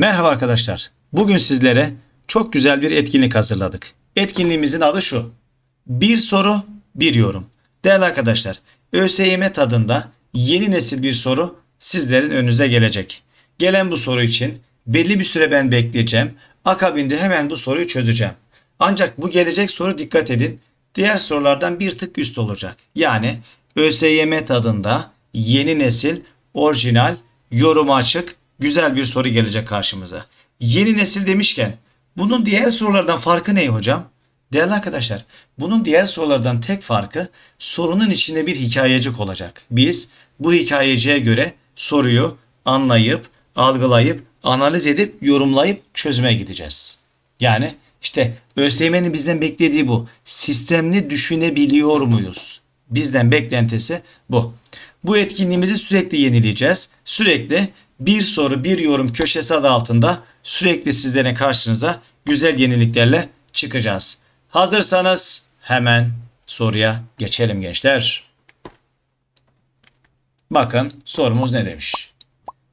Merhaba arkadaşlar. Bugün sizlere çok güzel bir etkinlik hazırladık. Etkinliğimizin adı şu. Bir soru, bir yorum. Değerli arkadaşlar, ÖSYM tadında yeni nesil bir soru sizlerin önünüze gelecek. Gelen bu soru için belli bir süre ben bekleyeceğim. Akabinde hemen bu soruyu çözeceğim. Ancak bu gelecek soru dikkat edin. Diğer sorulardan bir tık üst olacak. Yani ÖSYM tadında yeni nesil, orijinal, yoruma açık, güzel bir soru gelecek karşımıza. Yeni nesil demişken bunun diğer sorulardan farkı ne hocam? Değerli arkadaşlar, bunun diğer sorulardan tek farkı sorunun içinde bir hikayecik olacak. Biz bu hikayeciye göre soruyu anlayıp, algılayıp, analiz edip, yorumlayıp çözüme gideceğiz. Yani işte ÖSYM'nin bizden beklediği bu. Sistemli düşünebiliyor muyuz? Bizden beklentisi bu. Bu etkinliğimizi sürekli yenileyeceğiz. Sürekli bir soru bir yorum köşesi adı altında sürekli sizlerin karşınıza güzel yeniliklerle çıkacağız. Hazırsanız hemen soruya geçelim gençler. Bakın sorumuz ne demiş.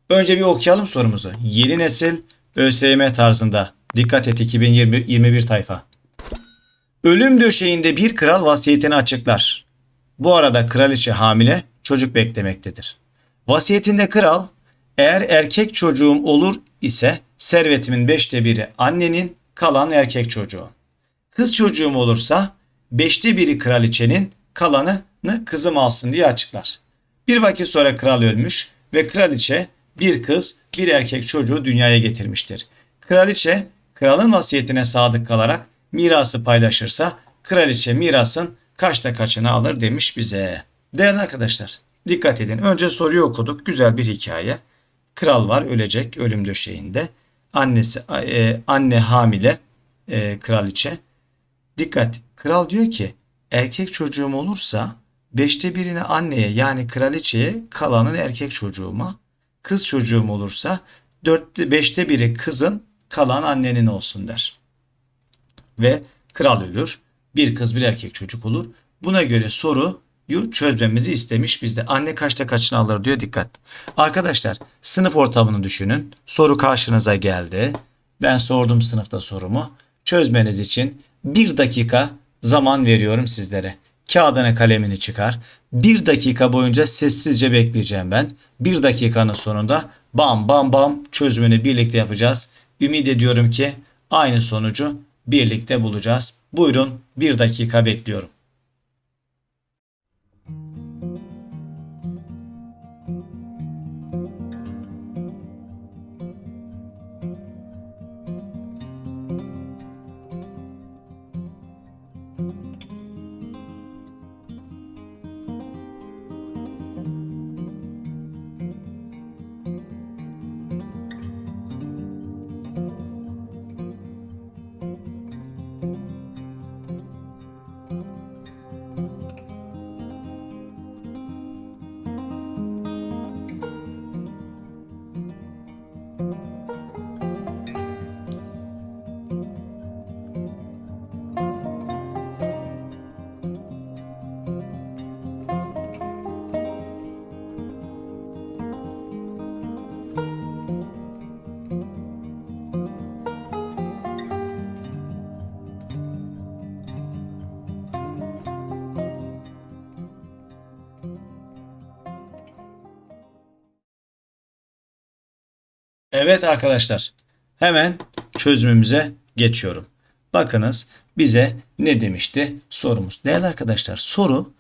Önce bir okuyalım sorumuzu. Yeni nesil ÖSYM tarzında. Dikkat et 2021 tayfa. Ölüm döşeğinde bir kral vasiyetini açıklar. Bu arada kraliçe hamile çocuk beklemektedir. Vasiyetinde kral eğer erkek çocuğum olur ise servetimin beşte biri annenin kalan erkek çocuğu. Kız çocuğum olursa beşte biri kraliçenin kalanını kızım alsın diye açıklar. Bir vakit sonra kral ölmüş ve kraliçe bir kız bir erkek çocuğu dünyaya getirmiştir. Kraliçe kralın vasiyetine sadık kalarak mirası paylaşırsa kraliçe mirasın kaçta kaçını alır demiş bize. Değerli arkadaşlar dikkat edin. Önce soruyu okuduk. Güzel bir hikaye. Kral var ölecek ölüm döşeğinde. Annesi e, anne hamile e, kraliçe. Dikkat. Kral diyor ki erkek çocuğum olursa beşte birini anneye yani kraliçeye kalanın erkek çocuğuma. Kız çocuğum olursa dörtte beşte biri kızın kalan annenin olsun der. Ve kral ölür. Bir kız bir erkek çocuk olur. Buna göre soruyu çözmemizi istemiş bizde. Anne kaçta kaçını alır diyor dikkat. Arkadaşlar sınıf ortamını düşünün. Soru karşınıza geldi. Ben sordum sınıfta sorumu. Çözmeniz için bir dakika zaman veriyorum sizlere. Kağıdını kalemini çıkar. Bir dakika boyunca sessizce bekleyeceğim ben. Bir dakikanın sonunda bam bam bam çözümünü birlikte yapacağız. Ümit ediyorum ki aynı sonucu birlikte bulacağız. Buyurun bir dakika bekliyorum. Evet arkadaşlar hemen çözümümüze geçiyorum. Bakınız bize ne demişti sorumuz. Değerli arkadaşlar soru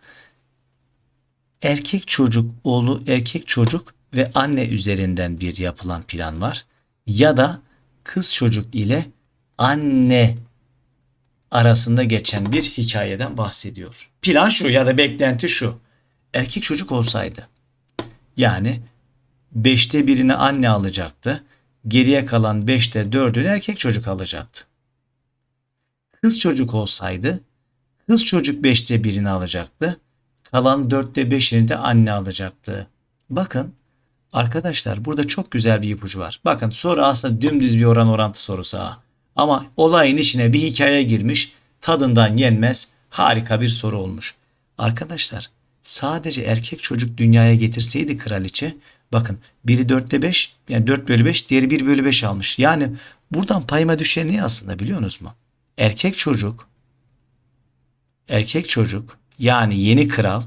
erkek çocuk oğlu erkek çocuk ve anne üzerinden bir yapılan plan var. Ya da kız çocuk ile anne arasında geçen bir hikayeden bahsediyor. Plan şu ya da beklenti şu. Erkek çocuk olsaydı yani beşte birini anne alacaktı. Geriye kalan beşte dördünü erkek çocuk alacaktı. Kız çocuk olsaydı kız çocuk beşte birini alacaktı. Kalan dörtte beşini de anne alacaktı. Bakın arkadaşlar burada çok güzel bir ipucu var. Bakın soru aslında dümdüz bir oran orantı sorusu ha. Ama olayın içine bir hikaye girmiş tadından yenmez harika bir soru olmuş. Arkadaşlar sadece erkek çocuk dünyaya getirseydi kraliçe Bakın biri 4'te 5 yani 4 bölü 5 diğeri 1 bölü 5 almış. Yani buradan payıma düşen ne aslında biliyorsunuz mu? Erkek çocuk erkek çocuk yani yeni kral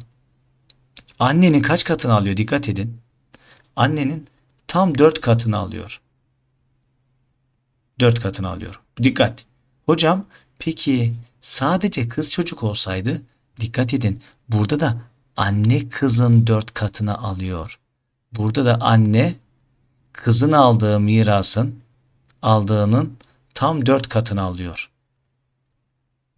annenin kaç katını alıyor dikkat edin. Annenin tam 4 katını alıyor. 4 katını alıyor. Dikkat. Hocam peki sadece kız çocuk olsaydı dikkat edin burada da anne kızın 4 katını alıyor. Burada da anne kızın aldığı mirasın aldığının tam 4 katını alıyor.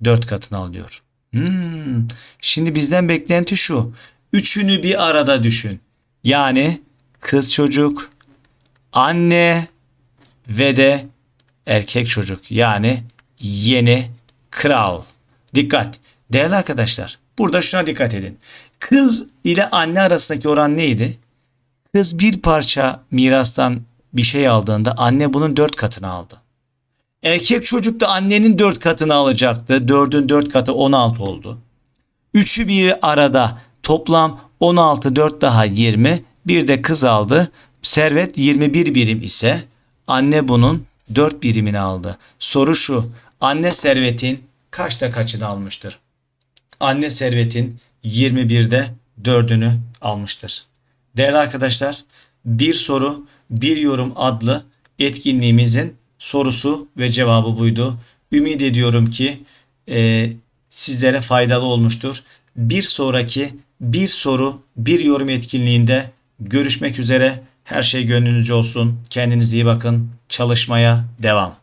4 katını alıyor. Hmm, şimdi bizden beklenti şu. Üçünü bir arada düşün. Yani kız çocuk, anne ve de erkek çocuk. Yani yeni kral. Dikkat. Değerli arkadaşlar, burada şuna dikkat edin. Kız ile anne arasındaki oran neydi? Kız bir parça mirastan bir şey aldığında anne bunun dört katını aldı. Erkek çocuk da annenin dört katını alacaktı. Dördün dört katı 16 oldu. Üçü bir arada toplam 16 4 daha 20 bir de kız aldı. Servet 21 birim ise anne bunun 4 birimini aldı. Soru şu anne servetin kaçta kaçını almıştır? Anne servetin 21'de 4'ünü almıştır. Değerli arkadaşlar bir soru bir yorum adlı etkinliğimizin sorusu ve cevabı buydu. Ümit ediyorum ki e, sizlere faydalı olmuştur. Bir sonraki bir soru bir yorum etkinliğinde görüşmek üzere. Her şey gönlünüzce olsun. Kendinize iyi bakın. Çalışmaya devam.